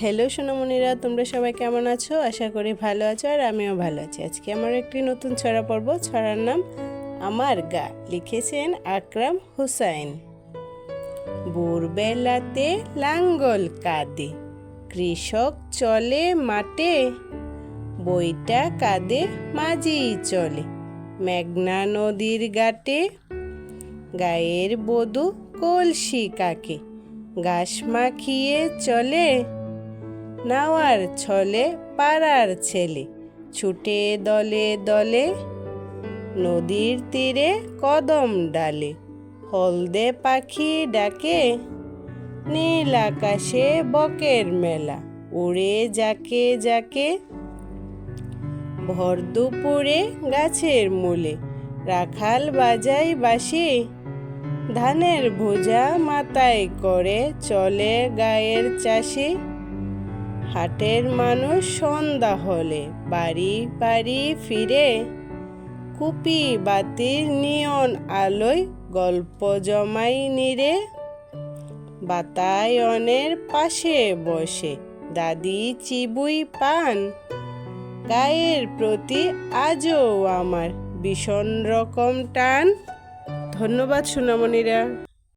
Hello সোনামণিরা, তোমরা সবাই কেমন আছো? আশা করি ভালো আছো আর আমিও ভালো আছি। আজকে আমার একটি নতুন ছড়া পড়ব ছড়ার নাম আমার গা, লিখেছেন আকরাম হুসাইন। ভোরবেলাতে লাঙ্গল কাঁদে, কৃষক চলে মাঠে, বইটা কাঁদে মাঝি চলে, মেঘনা নদীর ঘাটে, গায়ের বধূ কলসি কাকে ঘাস মাখিয়ে চলে নাওয়ার ছলে পাড়ার ছেলে। ছুটে দলে দলে নদীর তীরে কদম ডালে। হলদে পাখি ডাকে, নীল আকাশে বকের মেলা। উড়ে যাকে যাকে, ভর দুপুরে গাছের মূলে। রাখাল বাজাই বাসি ধানের ভোজা মাথায় করে চলে গায়ের চাষি। হাটের মানুষ সন্ধ্যা হলে বাড়ি বাড়ি ফিরে কুপি বাতির নিয়ন আলোয় গল্প জমাই নিরে। বাতায়নের পাশে বসে দাদি চিবুই পান। গায়ের প্রতি আজও আমার ভীষণ রকম টান। ধন্যবাদ, সোনামণিরা।